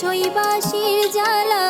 শৈবাসীর জ্বালা।